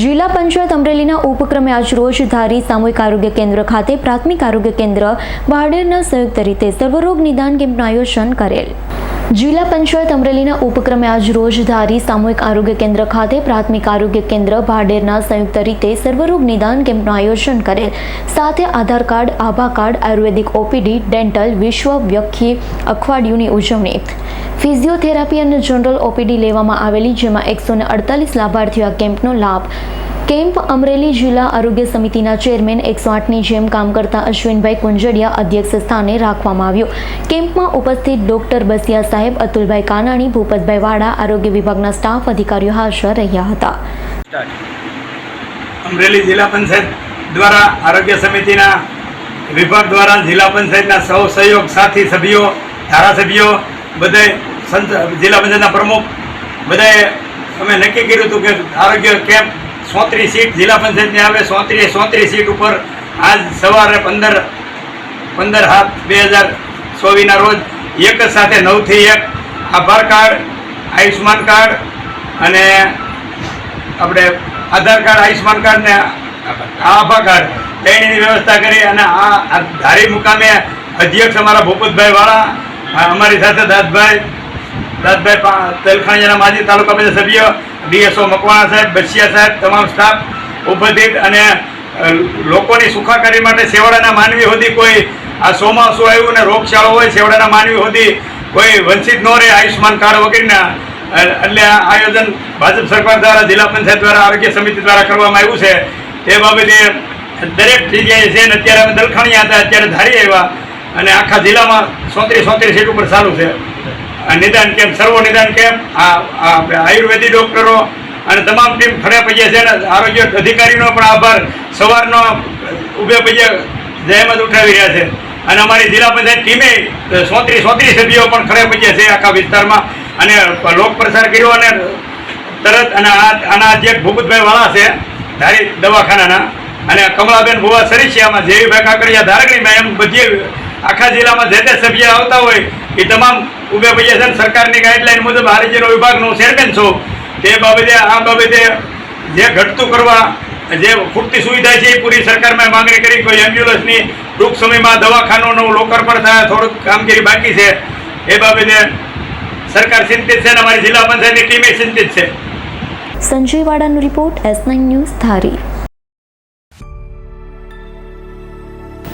જિલ્લા પંચાયત અમરેલીના ઉપક્રમે આજરોજ ધારી સામૂહિક આરોગ્ય કેન્દ્ર ખાતે પ્રાથમિક આરોગ્ય કેન્દ્ર બારડેરના સંયુક્ત રીતે સર્વરોગ નિદાન કેમ્પનું આયોજન કરેલ. જિલ્લા પંચાયત અમરેલીના ઉપક્રમે આજરોજ ધારી સામૂહિક આરોગ્ય કેન્દ્ર ખાતે પ્રાથમિક આરોગ્ય કેન્દ્ર ભાડેરના સંયુક્ત રીતે સર્વરોગ નિદાન કેમ્પનું આયોજન કરેલ. સાથે આધાર કાર્ડ, આભા કાર્ડ, આયુર્વેદિક ઓપીડી, ડેન્ટલ, વિશ્વ વ્યખી અખવાડિયુંની ઉજવણી. ફિઝિયોથેરાપી અને જનરલ ઓપીડી લેવામાં આવેલી, જેમાં એકસો અડતાલીસ લાભાર્થીઓ આ કેમ્પનો લાભ કેમ્પ અમરેલી જિલ્લા આરોગ્ય સમિતિના ચેરમેન એકસો આઠની જેમ કામ કરતા અશ્વિનભાઈ કુંજડિયા અધ્યક્ષ સ્થાને રાખવામાં આવ્યો. કેમ્પમાં ઉપસ્થિત ડોક્ટર બસિયા સાહેબ, અતુલભાઈ કાનાણી, ભૂપતભાઈ વાડા, આરોગ્ય વિભાગના સ્ટાફ અધિકારીઓ હાજર રહ્યા હતા. અમરેલી જિલ્લા પંચાયત દ્વારા, આરોગ્ય સમિતિના વિભાગ દ્વારા, જિલ્લા પંચાયતના સૌ સહયોગ સાથી સભ્યો, ધારાસભ્યો, બધે જિલ્લા પંચાયતના પ્રમુખ, બધાએ અમે નક્કી કર્યું હતું કે આરોગ્ય કેમ્પ સોત્રીસ સીટ જિલ્લા પંચાયતની આવે, સોત્રીસ સોત્રીસ સીટ ઉપર આજ સવારે પંદર પંદર સાત બે હજાર ચોવીસના રોજ એક જ સાથે નવથી એક આભાર કાર્ડ આયુષ્માન કાર્ડ અને આપણે આધાર કાર્ડ આયુષ્માન કાર્ડ ને આભા કાર્ડ તેની વ્યવસ્થા કરી અને આ ધારી મુકામે અધ્યક્ષ અમારા ભૂપતભાઈ વાળા, અમારી સાથે દાદભાઈ દાદભાઈ પા- તેલખાણીયાના માજી તાલુકા પંચાયત સભ્ય, ડીએસઓ મકવાણા સાહેબ બસિયા સાહેબ, તમામ સ્ટાફ ઉપસ્થિત અને લોકોની સુખાકારી માટે સેવાડાના માનવી સુધી કોઈ આ ચોમાસું આવ્યું ને રોગચાળો હોય સેવાડાના માનવી સુધી કોઈ વંચિત ન રહે, આયુષ્યમાન કાર્ડ વગેરેના એટલે આ આયોજન ભાજપ સરકાર દ્વારા, જિલ્લા પંચાયત દ્વારા, આરોગ્ય સમિતિ દ્વારા કરવામાં આવ્યું છે. તે બાબતે દરેક જગ્યાએ છે ને અત્યારે અમે દલખાણીયા હતા, અત્યારે ધારી આવ્યા અને આખા જિલ્લામાં સોત્રીસ સોત્રીસ સીટ ઉપર ચાલુ છે. આ નિદાન કેમ્પ સર્વો નિદાન કેમ્પ આ આપણે આયુર્વેદિક ડૉક્ટરો અને તમામ ટીમ ખડે પૈયે છે અને આરોગ્ય અધિકારીનો પણ આભાર. સવારનો ઉભે પૈયે જહેમત ઉઠાવી રહ્યા છે. અને અમારી જિલ્લા પંચાયત ટીમે સોત્રીસ સોત્રીસ સભ્યો પણ ખડે પૈયે છે આખા વિસ્તારમાં. અને લોક પ્રસાર કર્યો અને તરત અને આ આના જે ભૂપતભાઈ વાળા છે, ધારી દવાખાનાના. અને કમલાબેન ભુવા સરીસિયામાં જેવીભાઈ કાકડિયા ધારગણીમાં એમ બધી આખા જિલ્લામાં જે તે સભ્ય આવતા હોય એ તમામ ઉભે ભાઈ છે સરકારની ગાઈડલાઈન મુજબ આરોગ્યનો વિભાગનો ચેરમેન છો. તે બાબતે, આ બાબતે જે ઘટતું કરવા, જે ખૂટતી સુવિધા છે એ પૂરી સરકારમાં માંગણી કરી. કોઈ એમ્બ્યુલન્સની ટૂંક સમયમાં દવાખાનાનું લોકાર્પણ થાય, થોડુંક કામગીરી બાકી છે. એ બાબતે સરકાર ચિંતિત છે અને અમારી જિલ્લા પંચાયતની ટીમે ચિંતિત છે. Sanjay વાડાનો report S nine news Dhari.